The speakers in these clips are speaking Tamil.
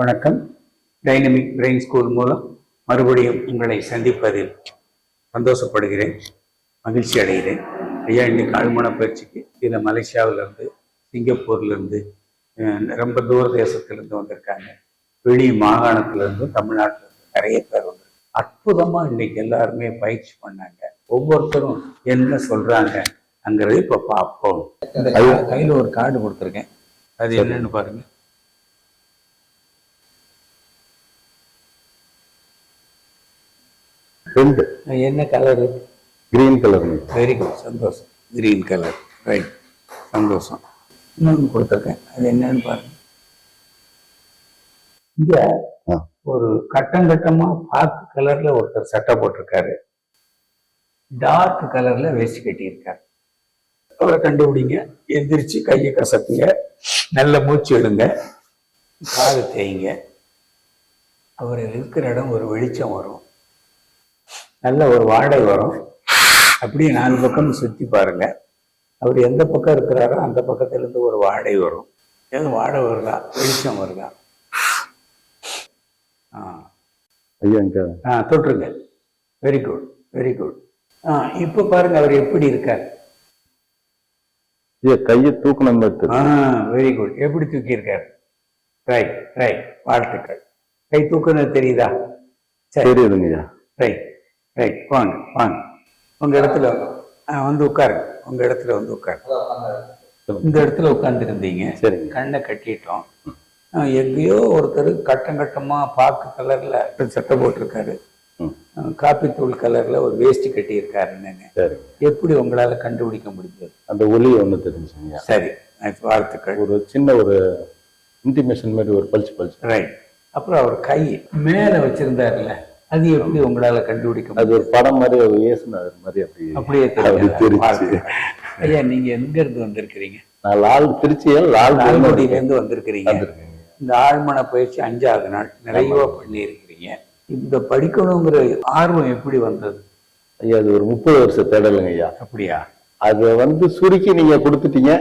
வணக்கம். டைனமிக் பிரெயின் ஸ்கூல் மூலம் மறுபடியும் உங்களை சந்திப்பதில் சந்தோஷப்படுகிறேன். மகிழ்ச்சி அடைகிறேன். ஐயா இன்னைக்கு ஆழ்மன பயிற்சிக்கு இதில் மலேசியாவிலேருந்து சிங்கப்பூர்லேருந்து ரொம்ப தூர தேசத்துலேருந்து வந்திருக்காங்க. வெளி மாகாணத்துலேருந்து தமிழ்நாட்டிலேருந்து நிறைய பேர் வந்து அற்புதமாக இன்னைக்கு எல்லாருமே பயிற்சி பண்ணாங்க. ஒவ்வொருத்தரும் என்ன சொல்கிறாங்க அங்கிறது இப்போ பார்ப்போம். கையில் ஒரு கார்டு கொடுத்துருக்கேன். அது என்னன்னு பாருங்க. ரெண்டு. என்ன colour green colour very good சந்தோஷம். கிரீன் கலர் ரைட் சந்தோஷம். இன்னொன்று கொடுத்துருக்கேன். அது என்னன்னு பாருங்க. இங்க. ஒரு கட்டம் கட்டமா பாக்கு கலர்ல ஒருத்தர் சட்டை போட்டிருக்காரு. டார்க் கலர்ல வேஷ்டி கட்டியிருக்காரு. அவரை கண்டுபிடிங்க. எந்திரிச்சு கையை கசக்குங்க. நல்ல மூச்சு எடுங்க. காது தேய்ங்க. அவர் இருக்கிற இடம் ஒரு வெளிச்சம் வரும். நல்ல ஒரு வாடை வரும். அப்படியே நாலு பக்கம் சுற்றி பாருங்க. அவர் எந்த பக்கம் இருக்கிறாரோ அந்த பக்கத்துல இருந்து ஒரு வாடை வரும். ஏதோ வாடை வருதா? வெளிச்சம் வருதா? ஆ. ஐயா ஆ தொட்டுருங்க. வெரி குட் வெரி குட் ஆ இப்போ பாருங்க அவர் எப்படி இருக்கார்? கையை தூக்கணும் ஆ வெரி குட் எப்படி தூக்கி இருக்கார் ரைட் ரைட் வாழ்த்துக்கள். கை தூக்குனது தெரியுதா? சரி. தெரியுதுங்க ஐயா. ரைட் ரைட் வாங்க வாங்க. உங்க இடத்துல வந்து உட்காருங்க. உங்க இடத்துல வந்து உட்காருங்க. இந்த இடத்துல உட்காந்துருந்தீங்க சரிங்க. கண்ணை கட்டிட்டோம். எங்கேயோ ஒருத்தர் கட்டம் கட்டமா பாக்கு கலர்ல சட்டை போட்டிருக்காரு. காப்பித்தூள் கலர்ல ஒரு வேஷ்டி கட்டியிருக்காருன்னு. சரி. எப்படி உங்களால கண்டுபிடிக்க முடிஞ்சது? அந்த ஒலி ஒண்ணு தெரிஞ்சுங்க. சரி வாழ்த்துக்கள். ஒரு சின்ன ஒரு இன்டிமேஷன் மாதிரி ஒரு பளிச்சு பளிச்சு. ரைட் அப்புறம் அவர் கை மேல வச்சிருந்தாருல்ல. அது எப்படி உங்களால கண்டுபிடிக்க அது ஒரு படம் மாதிரி ஒரு இயேசுனார் மாதிரி அப்படி அப்படியே அப்படி. ஐயா நீங்க எங்க இருந்து வந்திருக்கிறீங்க? நான் லால் திருச்சியில் லால் லால்குடியில இருந்து வந்திருக்கிறீங்க. இந்த ஆழ்மன பயிற்சி அஞ்சாவது நாள் நிறைவா பண்ணி இருக்கிறீங்க இந்த படிக்கணுங்கிற ஆர்வம் எப்படி வந்தது? ஐயா அது ஒரு முப்பது வருஷம் தேடலுங்க ஐயா. அப்படியா? அதை வந்து சுருக்கி நீங்க கொடுத்துட்டீங்க.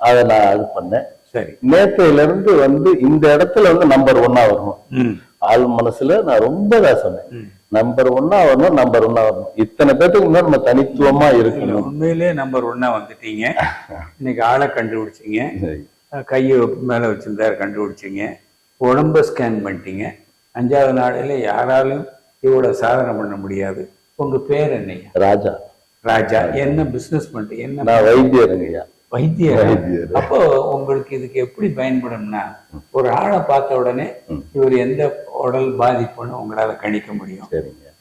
அதை நான் இது பண்ணேன். சரி. நேத்தையில இருந்து வந்து இந்த இடத்துல வந்து நம்பர் ஒன்னா வரணும். ம். ஆள் மனசுல நான் ரொம்ப தான் சொன்னேன். நம்பர் ஒன்னா வரணும் நம்பர் ஒன்னா வரணும். இத்தனை பேத்துக்கு முன்னாடி நம்ம தனித்துவமா இருக்கணும். உண்மையிலே நம்பர் ஒன்னா வந்துட்டீங்க. இன்னைக்கு ஆளை கண்டுபிடிச்சீங்க. கையை மேல வச்சிருந்தாரு கண்டுபிடிச்சீங்க. உடம்ப ஸ்கேன் பண்ணிட்டீங்க. அஞ்சாவது நாளையில யாராலும் இவ்வளவு சாதனை பண்ண முடியாது. உங்க பேர் என்னையா ராஜா. ராஜா. என்ன பிசினஸ் பண்ணிட்டு என்ன நான் வைத்தியருங்க ஐயா வைத்தியர். அப்போ உங்களுக்கு இதுக்கு எப்படி பயன்படும்னா ஒரு ஆளை பார்த்த உடனே. இவர் எந்த உடல் பாதிப்புன்னு உங்களால கணிக்க முடியும்.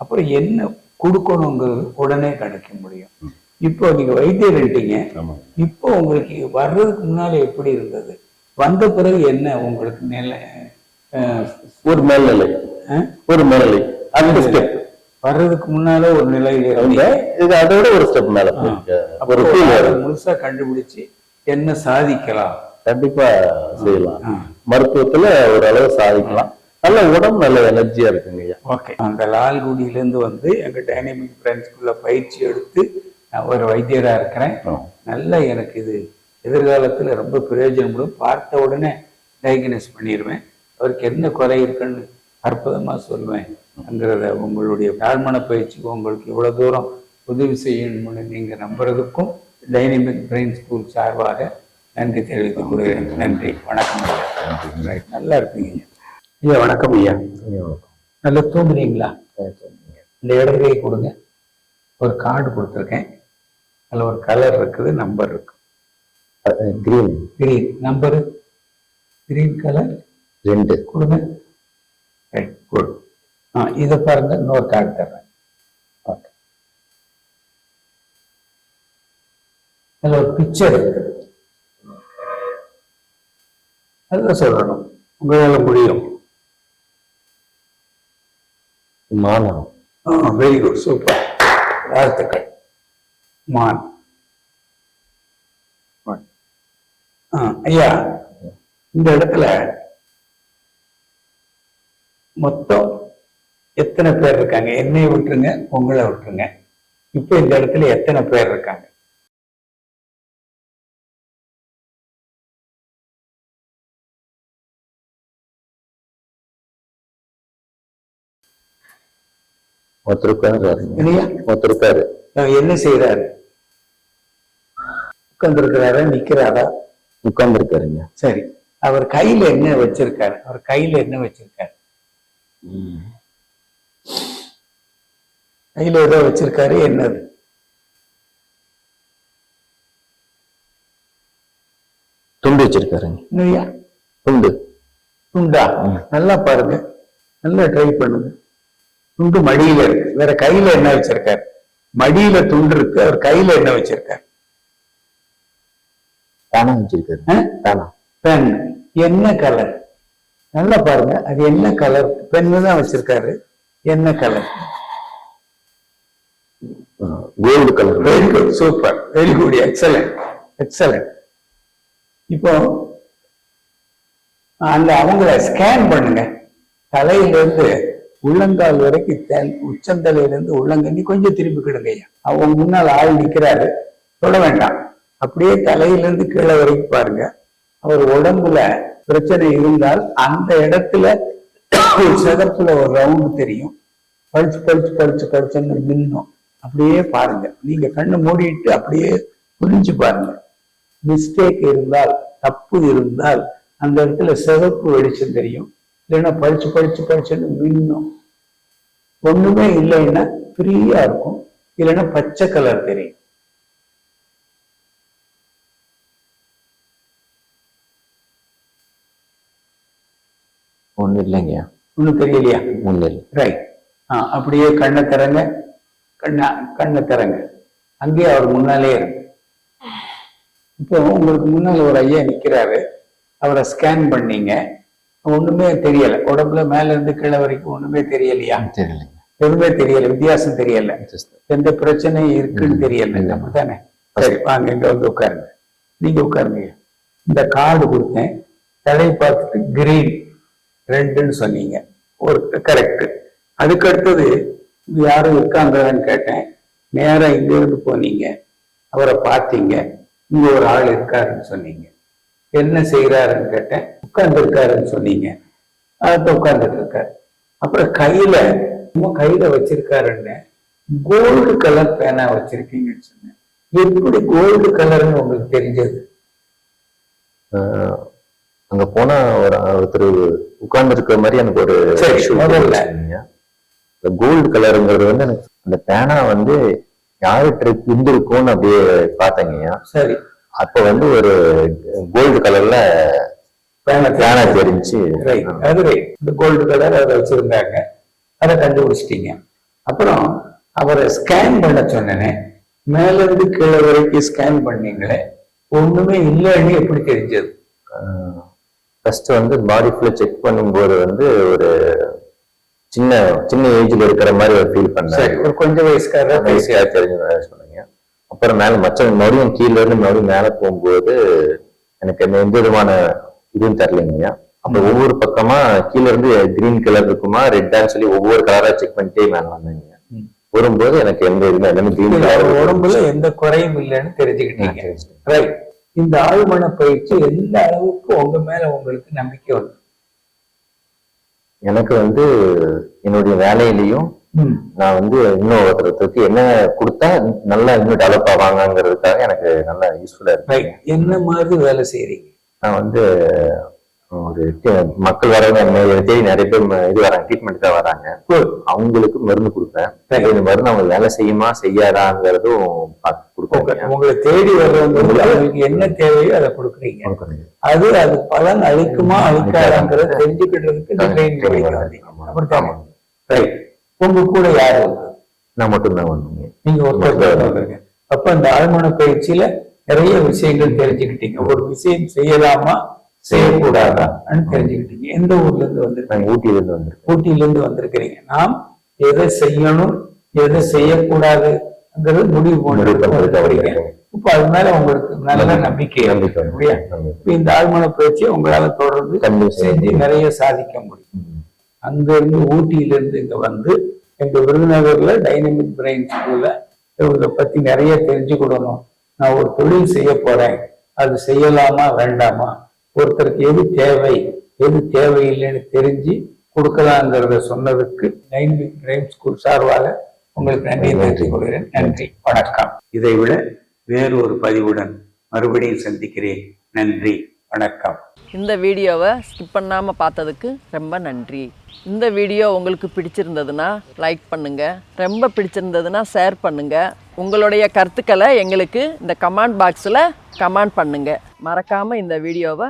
அப்புறம் என்ன கொடுக்கணுங்கிறது உடனே கணிக்க முடியும். இப்போ நீங்க வைத்தியர்ட்டீங்க இப்போ உங்களுக்கு வர்றதுக்கு முன்னால எப்படி இருந்தது? வந்த பிறகு என்ன உங்களுக்கு நிலை ஒரு மேல்நிலை. ஒரு மேல்நிலை. ஸ்டெப் வர்றதுக்கு முன்னால ஒரு நிலையில இருந்தீங்க. இது அதோட ஒரு ஸ்டெப் மேல ஒரு முழுசா கண்டுபிடிச்சு என்ன சாதிக்கலாம்? கண்டிப்பா செய்யலாம். மருத்துவத்துல ஒரு அளவு சாதிக்கலாம். நல்ல உடம்பு நல்ல எனர்ஜியா இருக்குங்க ஐயா. ஓகே. அந்த லால்குடியில இருந்து வந்து எங்க டைனமிக் பிரான்ச்சுக்குள்ள பயிற்சி எடுத்து நான் ஒரு வைத்தியரா இருக்கிறேன். நல்லா எனக்கு இது எதிர்காலத்துல ரொம்ப பிரயோஜனப்படும் பார்த்த உடனே டயக்னோஸ் பண்ணிடுவேன் அவருக்கு என்ன குறை இருக்குன்னு அற்புதமா சொல்லுவேன். அங்கிறத உங்களுடைய தாழ்மன பயிற்சிக்கு உங்களுக்கு இவ்வளவு தூரம் உதவி செய்யணும்னு நீங்க நம்புறதுக்கும் டைனமிக் பிரெயின் ஸ்கூல் சார்பாக நன்றி தெரிவித்துக் கொள்கிறேன். நன்றி. வணக்கம் ஐயா. நல்லா இருப்பீங்க ஐயா. ஐயா வணக்கம் ஐயா. நல்லா தூங்குறீங்களா? இந்த இடத்துக்கே கொடுங்க. ஒரு கார்டு கொடுத்துருக்கேன். அதில் ஒரு கலர் இருக்குது நம்பர் இருக்கு. Green green number green colour ரெண்டு. கொடுங்க. ரைட் குட் ஆ இதை பாருங்க இன்னொரு கார்டு தர்றேன். ஓகே அதில் ஒரு பிக்சர் இருக்குது அதுதான் சொல்லணும். உங்களால் முடியும். மானம். வெரி குட் சூப்பர் வாழ்த்துக்கள். மான். ஐயா இந்த இடத்துல மொத்தம் எத்தனை பேர் இருக்காங்க? என்னை விட்டுருங்க உங்களை விட்டுருங்க. இப்ப இந்த இடத்துல எத்தனை பேர் இருக்காங்க? ஒருத்தருக்காரு. என்ன செய்யறாரு உட்கார்ந்துருக்கிறாரா? நிக்கிறாரா? உட்கார்ந்துருக்காருங்க. சரி. அவர் கையில என்ன வச்சிருக்காரு? அவர் கையில என்ன வச்சிருக்காரு? கையில ஏதோ வச்சிருக்காரு என்னது? துண்டு வச்சிருக்காருங்க. இல்லையா துண்டு. துண்டா? நல்லா பாருங்க. நல்லா ட்ரை பண்ணுங்க. துண்டு மடியில இருக்கு. வேற கையில என்ன வச்சிருக்காரு? மடியில துண்டு இருக்கு. அவர் கையில என்ன வச்சிருக்காரு? பேனா வச்சிருக்காரு? பேனா. பென். என்ன கலர் நல்லா பாருங்க. அது என்ன கலர் பென்னு தான் வச்சிருக்காரு. என்ன colour gold colour very good super very good excellent excellent இப்போ அந்த அவங்கள ஸ்கேன் பண்ணுங்க. தலையில இருந்து உள்ளங்கால் வரைக்கும் தென்- உச்சந்தலையில இருந்து உள்ளங்கண்ணி கொஞ்சம் திரும்பிக்கிடுங்க ஐயா. அவங்க முன்னால் ஆள் நிக்கிறாரு. தொட வேண்டாம். அப்படியே தலையில இருந்து கீழே வரைக்கும் பாருங்க. அவர் உடம்புல பிரச்சனை இருந்தால் அந்த இடத்துல ஒரு சதத்துல ஒரு ரவுண்டு தெரியும். பழிச்சு பழிச்சு பழிச்சு பழிச்சுன்னு மின்னும் அப்படியே பாருங்க. நீங்க கண்ணு மூடிட்டு அப்படியே புரிஞ்சு பாருங்க. மிஸ்டேக் இருந்தால் தப்பு இருந்தால் அந்த இடத்துல சிவப்பு வெளிச்சம் தெரியும். இல்லைன்னா பழிச்சு பழிச்சு பழிச்சுன்னு மின்னும் ஒண்ணுமே இல்லைன்னா ஃப்ரீயா இருக்கும். இல்லைன்னா பச்சை கலர் தெரியும். ஒண்ணு இல்லைங்க ஒண்ணும் தெரியலையா? இல்லை ரைட் ஆ அப்படியே கண்ணை திறங்க. கண்ணை கண்ணை திறங்க. அங்கேயே அவர் முன்னாலே இருக்கு. இப்போ உங்களுக்கு முன்னால் ஒரு ஐயா நிக்கிறாரு. அவரை ஸ்கேன் பண்ணீங்க. ஒண்ணுமே தெரியல. உடம்புல மேல இருந்து கீழே வரைக்கும் ஒண்ணுமே தெரியலையா? தெரியலைங்க. எதுவுமே தெரியல. வித்தியாசம் தெரியல. எந்த பிரச்சனையும் இருக்குன்னு தெரியல. அப்படித்தானே சரி வாங்க இங்க வந்து உட்காருங்க. நீங்க உட்காருங்க இந்த கார்டு கொடுத்தேன். தலையை பார்த்துட்டு கிரீன் ரெண்டுன்னு சொன்னீங்க. ஒரு கரெக்ட் அதுக்கு அடுத்தது யாரும் இருக்காங்கன்னு கேட்டேன். நேரா இங்க இருந்து போனீங்க. அவரை பார்த்தீங்க. இங்க ஒரு ஆள் இருக்காருன்னு சொன்னீங்க. என்ன செய்யறாருன்னு கேட்டேன். உட்கார்ந்து இருக்காருன்னு சொன்னீங்க. அது உட்கார்ந்துட்டு இருக்காரு அப்புறம் கையில நம்ம கையில வச்சிருக்காருன்னு கோல்டு கலர் பேனா வச்சிருக்கீங்கன்னு சொன்னேன். எப்படி கோல்டு கலர்னு உங்களுக்கு தெரிஞ்சது? ஆஹ் அங்க போனா ஒரு ஒருத்தர் உட்கார்ந்து இருக்கிற மாதிரி எனக்கு ஒரு. கோல்டு கலருங்கிறது வந்து எனக்கு அந்த பேனா வந்து யாரு ட்ரிப் இருந்திருக்கும்னு அப்படியே பார்த்தேங்கய்யா சரி. அப்ப வந்து ஒரு கோல்டு கலர்ல பேனா பேனா தெரிஞ்சு. அது இந்த கோல்டு கலர் அதை வச்சிருந்தாங்க. அதை கண்டுபிடிச்சிட்டீங்க. அப்புறம் அவரை ஸ்கேன் பண்ண சொன்னேனே. மேல இருந்து கீழே வரைக்கும் ஸ்கேன் பண்ணீங்களே. ஒண்ணுமே இல்லைன்னு எப்படி தெரிஞ்சது? ஃபர்ஸ்ட் வந்து பாடி ஃபுல்லா செக் பண்ணும்போது வந்து ஒரு சின்ன சின்ன ஏஜ்ல இருக்கிற மாதிரி ஒரு ஃபீல் பண்ணேன். ஒரு கொஞ்சம் வயசுக்காரர் பேசி ஈஸியா தெரிஞ்சு சொன்னீங்க. அப்புறம் மேல மச்ச மறுபடியும் கீழ இருந்து மறுபடியும் மேல போகும்போது எனக்கு எந்த விதமான இதுவும் தெரியலைங்க அப்ப ஒவ்வொரு பக்கமா கீழ இருந்து கிரீன் கலர் இருக்குமா ரெட்டான்னு சொல்லி ஒவ்வொரு கலரா செக் பண்ணிட்டே மேல வந்தாங்க. வரும்போது எனக்கு எந்த இதுவுமே எல்லாமே கிரீன் கலர் உடம்புல எந்த குறையும் இல்லைன்னு தெரிஞ்சுக்கிட்டீங்க. ரைட் இந்த ஆழ்மன பயிற்சி எந்த அளவுக்கு உங்க மேல உங்களுக்கு நம்பிக்கை வந்து எனக்கு வந்து என்னுடைய வேலையிலையும் நான் வந்து இன்னும் ஒருத்தருக்கு என்ன கொடுத்தா நல்லா இன்னும் டெவலப் ஆவாங்கங்கிறதுக்காக எனக்கு நல்லா யூஸ்ஃபுல்லா இருக்கு. ரைட் என்ன மாதிரி வேலை செய்றீங்க? நான் வந்து ஒரு மக்கள் தேடி நிறைய பேர் இது வராங்க தான் வராங்க. அவங்களுக்கு மருந்து கொடுப்பேன். இந்த மருந்து அவங்க வேலை செய்யுமா செய்யாதாங்கிறதும். கொடுப்பேன் உங்களை தேடி வர்றவங்க அவங்களுக்கு என்ன தேவையோ அதை கொடுக்குறீங்க. அது அது பலன் அளிக்குமா அளிக்காதாங்கிறத தெரிஞ்சுக்கிட்டதுக்கு அப்படித்தானே ரைட் உங்க கூட யார் நான் மட்டும்தான் வந்தீங்க. நீங்க ஒருத்தர் அப்ப இந்த ஆழ்மன பயிற்சியில நிறைய விஷயங்கள் தெரிஞ்சுக்கிட்டீங்க. ஒரு விஷயம் செய்யலாமா செய்யக்கூடாதான்னு தெரிஞ்சுக்கிட்டீங்க. எந்த ஊர்ல இருந்து வந்திருக்கீங்க? ஊட்டியில இருந்து வந்திருக்கேன். ஊட்டியில இருந்து வந்திருக்கிறீங்க. நாம் எதை செய்யணும் எதை செய்யக்கூடாதுங்கிறது முடிவு வந்திருக்கேன். இப்ப அது மேல உங்களுக்கு நல்ல நம்பிக்கை. இல்லையா? இப்ப இந்த ஆழ்மன பயிற்சியை உங்களால தொடர்ந்து செஞ்சு. நிறைய சாதிக்க முடியும். அங்க இருந்து ஊட்டியில இருந்து இங்க வந்து எங்க விருதுநகர்ல டைனமிக் பிரெயின் ஸ்கூல்ல இவங்களை பத்தி நிறைய தெரிஞ்சுக்கிடணும் நான் ஒரு தொழில் செய்ய போறேன். அது செய்யலாமா வேண்டாமா? ஒருத்தருக்கு எது தேவை எது தேவையில்லைன்னு தெரிஞ்சு கொடுக்கலாங்கிறத சொன்னதுக்கு நைன் பிரைம் ஸ்கூல் சார்பாக உங்களுக்கு நன்றி தெரிவித்துக் கொள்கிறேன். நன்றி. வணக்கம். இதை விட வேறு ஒரு பதிவுடன் மறுபடியும் சந்திக்கிறேன். நன்றி. வணக்கம். இந்த வீடியோவை ஸ்கிப் பண்ணாமல் பார்த்ததுக்கு ரொம்ப நன்றி. இந்த வீடியோ உங்களுக்கு பிடிச்சிருந்ததுன்னா லைக் பண்ணுங்கள் ரொம்ப பிடிச்சிருந்ததுன்னா ஷேர் பண்ணுங்கள் உங்களுடைய கருத்துக்களை எங்களுக்கு இந்த கமெண்ட் பாக்ஸில் கமெண்ட் பண்ணுங்கள் மறக்காமல் இந்த வீடியோவை